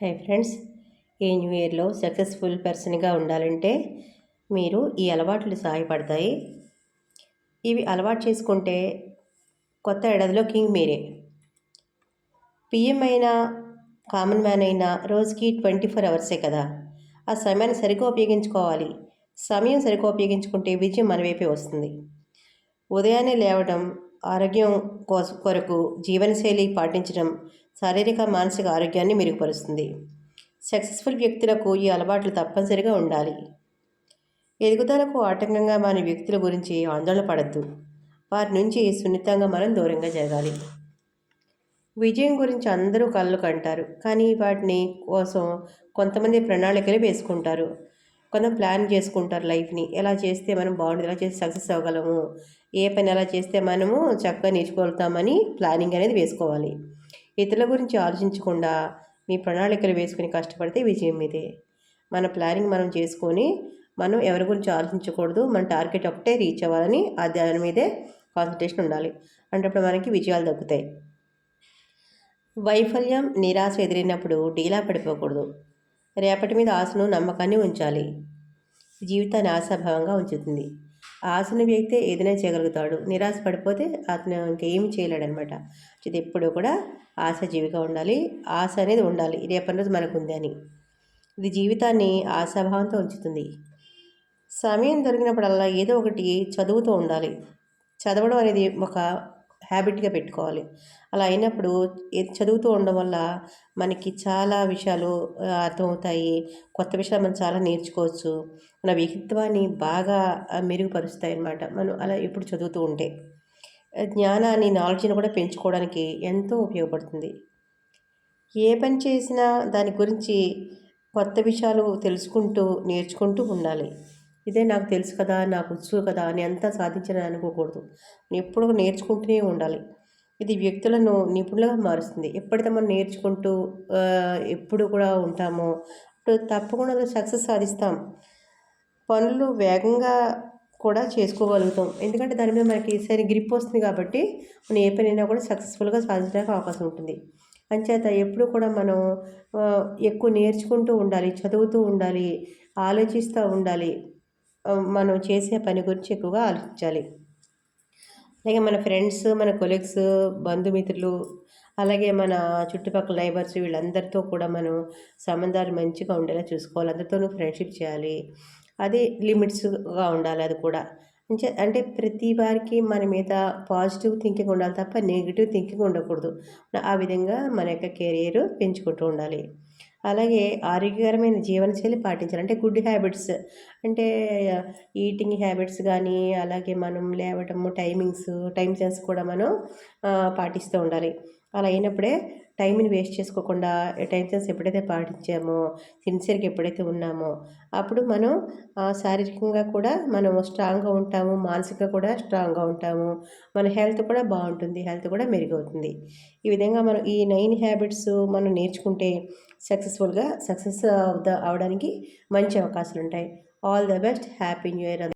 High friends ఈ new ఇయర్లో successful పర్సన్గా ఉండాలంటే మీరు ఈ అలవాట్లు సహాయపడతాయి ఇవి అలవాటు చేసుకుంటే కొత్త ఏడాదిలో కింగ్ మీరే. పిఎం అయినా కామన్ మ్యాన్ అయినా రోజుకి ట్వంటీ ఫోర్ అవర్సే కదా. ఆ సమయాన్ని సరిగ్గా ఉపయోగించుకోవాలి. సమయం సరిగ్గా ఉపయోగించుకుంటే విజయం మన వైపే వస్తుంది. ఉదయాన్నే లేవడం ఆరోగ్యం కోసం కొరకు జీవనశైలి పాటించడం శారీరక మానసిక ఆరోగ్యాన్ని మెరుగుపరుస్తుంది. సక్సెస్ఫుల్ వ్యక్తులకు ఈ అలవాట్లు తప్పనిసరిగా ఉండాలి. ఎదుగుదలకు ఆటంకంగా మన వ్యక్తుల గురించి ఆందోళన పడద్దు. వారి నుంచి సున్నితంగా మనం దూరంగా జరగాలి. విజయం గురించి అందరూ కళ్ళు కంటారు. కానీ వాటిని కోసం కొంతమంది ప్రణాళికలు వేసుకుంటారు. కొంత ప్లాన్ చేసుకుంటారు లైఫ్ని. ఎలా చేస్తే మనం బాగుంటుంది ఎలా చేస్తే సక్సెస్ అవ్వగలము ఏ పని ఎలా చేస్తే మనము చక్కగా నేర్చుకోగలుగుతామని ప్లానింగ్ అనేది వేసుకోవాలి. ఇతరుల గురించి ఆలోచించకుండా మీ ప్రణాళికలు వేసుకుని కష్టపడితే విజయం మీదే మన ప్లానింగ్ మనం చేసుకొని మనం ఎవరి గురించి ఆలోచించకూడదు మన టార్గెట్ ఒకటే రీచ్ అవ్వాలని ఆ దాని మీదే కాన్సన్ట్రేషన్ ఉండాలి. అంటే మనకి విజయాలు దక్కుతాయి. వైఫల్యం నిరాశ ఎదిరినప్పుడు డీలా పడిపోకూడదు. రేపటి మీద ఆశను నమ్మకాన్ని ఉంచాలి. జీవితాన్ని ఆశాభావంగా ఉంచుతుంది. ఆశను వ్యక్తే ఏదైనా చేయగలుగుతాడు. నిరాశ పడిపోతే అతను ఇంకేమి చేయలేడనమాట ఇది ఎప్పుడు కూడా ఆశాజీవిగా ఉండాలి. ఆశ అనేది ఉండాలి. రేపటి రోజు మనకు ఉంది అని. ఇది జీవితాన్ని ఆశాభావంతో ఉంచుతుంది. సమయం దొరికినప్పుడల్లా ఏదో ఒకటి చదువుతూ ఉండాలి. చదవడం అనేది ఒక హ్యాబిట్గా పెట్టుకోవాలి. అలా అయినప్పుడు చదువుతూ ఉండడం వల్ల మనకి చాలా విషయాలు అర్థమవుతాయి. కొత్త విషయాలు మనం చాలా నేర్చుకోవచ్చు. మన వ్యక్తిత్వాన్ని బాగా మెరుగుపరుస్తాయి అన్నమాట మనం అలా ఎప్పుడు చదువుతూ ఉంటే. జ్ఞానాన్ని నాలెడ్జ్ని కూడా పెంచుకోవడానికి ఎంతో ఉపయోగపడుతుంది. ఏ పని చేసినా దాని గురించి కొత్త విషయాలు తెలుసుకుంటూ నేర్చుకుంటూ ఉండాలి. ఇదే నాకు తెలుసు కదా నాకు వచ్చు కదా అని అంతా సాధించిన అనుకోకూడదు. ఎప్పుడు నేర్చుకుంటూనే ఉండాలి. ఇది వ్యక్తులను నిపుణులుగా మారుస్తుంది. ఎప్పుడైతే మనం నేర్చుకుంటూ ఎప్పుడు కూడా ఉంటామో అప్పుడు తప్పకుండా సక్సెస్ సాధిస్తాం. పనులు వేగంగా కూడా చేసుకోగలుగుతాం. ఎందుకంటే దాని మీద మనకి సరి గ్రిప్ వస్తుంది కాబట్టి మనం ఏ పనైనా కూడా సక్సెస్ఫుల్గా సాధించడానికి అవకాశం ఉంటుంది. అంచేత ఎప్పుడు కూడా మనం ఎక్కువ నేర్చుకుంటూ ఉండాలి చదువుతూ ఉండాలి ఆలోచిస్తూ ఉండాలి. మనం చేసే పని గురించి ఎక్కువగా ఆలోచించాలి. అలాగే మన ఫ్రెండ్స్ మన కొలీగ్స్ బంధుమిత్రులు అలాగే మన చుట్టుపక్కల నైబర్స్ వీళ్ళందరితో కూడా మనం సంబంధాలు మంచిగా ఉండేలా చూసుకోవాలి. అందరితోనూ ఫ్రెండ్షిప్ చేయాలి. అది లిమిట్స్గా ఉండాలి అది కూడా. అంటే ప్రతి వారికి మన మీద పాజిటివ్ థింకింగ్ ఉండాలి తప్ప నెగిటివ్ థింకింగ్ ఉండకూడదు. ఆ విధంగా మన యొక్క కెరీర్ పెంచుకుంటూ ఉండాలి. అలాగే ఆరోగ్యకరమైన జీవనశైలి పాటించాలి. అంటే గుడ్ హ్యాబిట్స్. అంటే ఈటింగ్ హ్యాబిట్స్ కానీ అలాగే మనం లేవటము టైమింగ్స్ టైం సెన్స్ కూడా మనం పాటిస్తూ ఉండాలి. అలా అయినప్పుడే టైంని వేస్ట్ చేసుకోకుండా టైం సెన్స్ ఎప్పుడైతే పాటించామో సిన్సియర్గా ఎప్పుడైతే ఉన్నామో అప్పుడు మనం శారీరకంగా కూడా మనం స్ట్రాంగ్గా ఉంటాము మానసికంగా కూడా స్ట్రాంగ్గా ఉంటాము మన హెల్త్ కూడా బాగుంటుంది హెల్త్ కూడా మెరుగవుతుంది. ఈ విధంగా మనం ఈ నైన్ హ్యాబిట్స్ మనం నేర్చుకుంటే సక్సెస్ఫుల్గా సక్సెస్ అవడానికి మంచి అవకాశాలు ఉంటాయి all the best happy new year